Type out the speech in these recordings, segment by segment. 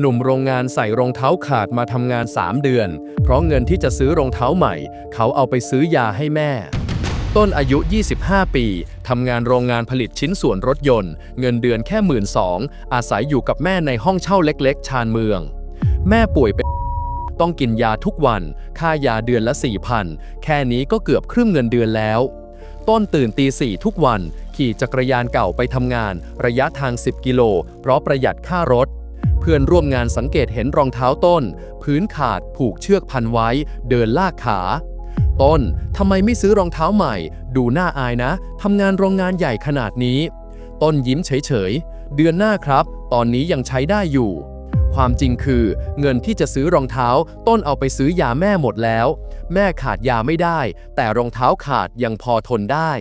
หนุ่มโรงงานใส่รองเท้าขาดมาทำงาน 3 เดือน เพราะเงินที่จะซื้อรองเท้าใหม่ เขาเอาไปซื้อยาให้แม่ ต้นอายุ 25 ปีทำงานโรงงานผลิตชิ้นส่วนรถยนต์ เงินเดือนแค่หมื่นสองอาศัยอยู่กับแม่ในห้องเช่าเล็กๆ ชานเมือง แม่ป่วยเป็นต้องกินยาทุกวัน ค่ายาเดือนละ4,000แค่นี้ก็เกือบครึ่งเงินเดือนแล้ว ต้นตื่นตีสี่ทุกวัน ขี่จักรยานเก่าไปทำงาน ระยะทาง 10 กิโล เพราะประหยัดค่ารถ เพื่อนร่วมงานสังเกตเห็นรองเท้าต้น พื้นขาดผูกเชือกพันไว้ เดินลากขา ต้นทำไมไม่ซื้อรองเท้าใหม่ ดูน่าอายนะทำงานโรงงานใหญ่ขนาดนี้ ต้นยิ้มเฉยๆ เดือนหน้าครับ ตอนนี้ยังใช้ได้อยู่ ความจริงคือ เงินที่จะซื้อรองเท้า ต้นเอาไปซื้อยาแม่หมดแล้ว แม่ขาดยาไม่ได้ แต่รองเท้าขาดยังพอทนได้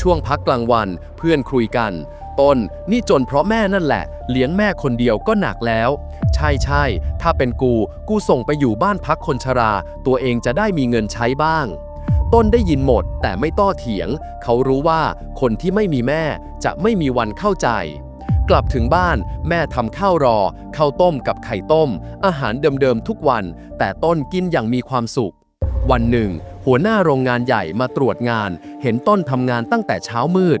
ช่วงพักกลางวันเพื่อนคุยกัน ต้น นี่จนเพราะแม่นั่นแหละ เลี้ยงแม่คนเดียวก็หนักแล้ว ใช่ใช่ ถ้าเป็นกู กูส่งไปอยู่บ้านพักคนชรา ตัวเองจะได้มีเงินใช้บ้าง ต้นได้ยินหมด แต่ไม่ต้อเถียง เขารู้ว่าคนที่ไม่มีแม่จะไม่มีวันเข้าใจ กลับถึงบ้าน แม่ทำข้าวรอข้าวต้มกับไข่ต้ม อาหารเดิมๆทุกวัน แต่ต้นกินอย่างมีความสุขวันหนึ่ง หัวหน้าโรงงานใหญ่มาตรวจงาน เห็นต้นทำงานตั้งแต่เช้ามืด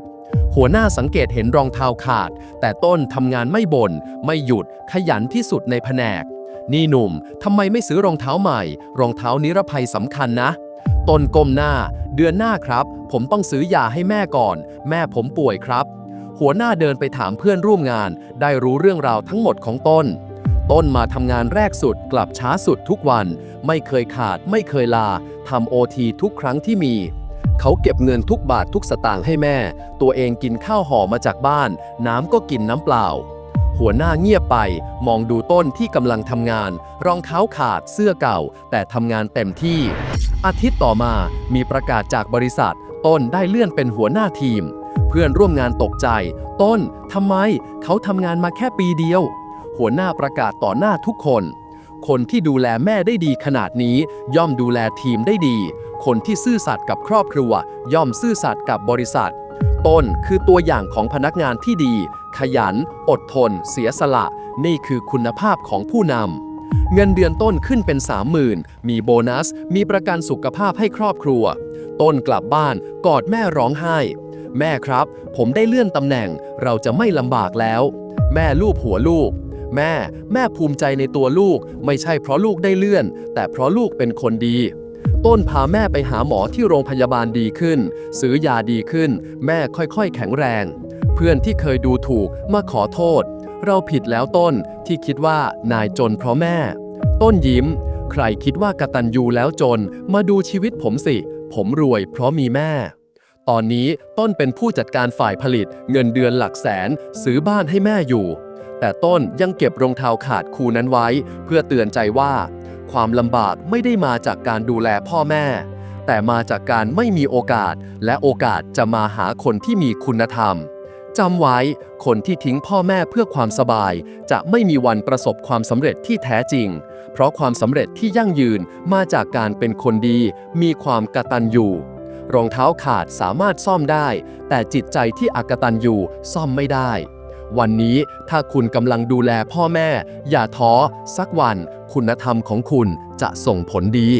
หัวหน้าสังเกตเห็นรองเท้าขาด แต่ต้นทำงานไม่บน่นไม่หยุดขยันที่สุดในแผนก นี่หนุ่มทำไมไม่ซื้อรองเท้าใหม่ รองเท้านิรภัยสำคัญนะต้นก้มหน้า เดือนหน้าครับ ผมต้องซื้อยาให้แม่ก่อน แม่ผมป่วยครับ หัวหน้าเดินไปถามเพื่อนร่วมงาน ได้รู้เรื่องราวทั้งหมดของต้น ต้นมาทำงานแรกสุดกลับช้าสุดทุกวัน ไม่เคยขาดไม่เคยลาทำโอทีทุกครั้งที่มี เขาเก็บเงินทุกบาททุกสตางค์ให้แม่ ตัวเองกินข้าวห่อมาจากบ้าน น้ำก็กินน้ำเปล่า หัวหน้าเงียบไป มองดูต้นที่กำลังทำงาน รองเท้าขาดเสื้อเก่า แต่ทำงานเต็มที่ อาทิตย์ต่อมามีประกาศจากบริษัท ต้นได้เลื่อนเป็นหัวหน้าทีม เพื่อนร่วมงานตกใจ ต้นทำไม เขาทำงานมาแค่ปีเดียว หัวหน้าประกาศต่อหน้าทุกคน คนที่ดูแลแม่ได้ดีขนาดนี้ ย่อมดูแลทีมได้ดี คนที่ซื่อสัตย์กับครอบครัว ย่อมซื่อสัตย์กับบริษัท ต้นคือตัวอย่างของพนักงานที่ดี ขยัน อดทน เสียสละ นี่คือคุณภาพของผู้นำเงินเดือนต้นขึ้นเป็น 30,000 มีโบนัส มีประกันสุขภาพให้ครอบครัว ต้นกลับบ้านกอดแม่ร้องไห้ แม่ครับ ผมได้เลื่อนตำแหน่ง เราจะไม่ลำบากแล้ว แม่ลูบหัวลูก แม่ แม่ภูมิใจในตัวลูก ไม่ใช่เพราะลูกได้เลื่อน แต่เพราะลูกเป็นคนดี ต้นพาแม่ไปหาหมอที่โรงพยาบาลดีขึ้น ซื้อยาดีขึ้น แม่ค่อยๆ แข็งแรง เพื่อนที่เคยดูถูกมาขอโทษ เราผิดแล้วต้นที่คิดว่านายจนเพราะแม่ ต้นยิ้ม ใครคิดว่ากตัญญูแล้วจน มาดูชีวิตผมสิ ผมรวยเพราะมีแม่ ตอนนี้ต้นเป็นผู้จัดการฝ่ายผลิต เงินเดือนหลักแสน ซื้อบ้านให้แม่อยู่ แต่ต้นยังเก็บรองเท้าขาดคูนั้นไว้ เพื่อเตือนใจว่า ความลำบากไม่ได้มาจากการดูแลพ่อแม่ แต่มาจากการไม่มีโอกาส และโอกาสจะมาหาคนที่มีคุณธรรมจำไว้คนที่ทิ้งพ่อแม่เพื่อความสบาย จะไม่มีวันประสบความสำเร็จที่แท้จริง เพราะความสำเร็จที่ยั่งยืนมาจากการเป็นคนดี มีความกตัญญูรองเท้าขาดสามารถซ่อมได้ แต่จิตใจที่อักตันยูซ่อมไม่ได้ วันนี้ถ้าคุณกำลังดูแลพ่อแม่ อย่าท้อ สักวัน คุณธรรมของคุณจะส่งผลดี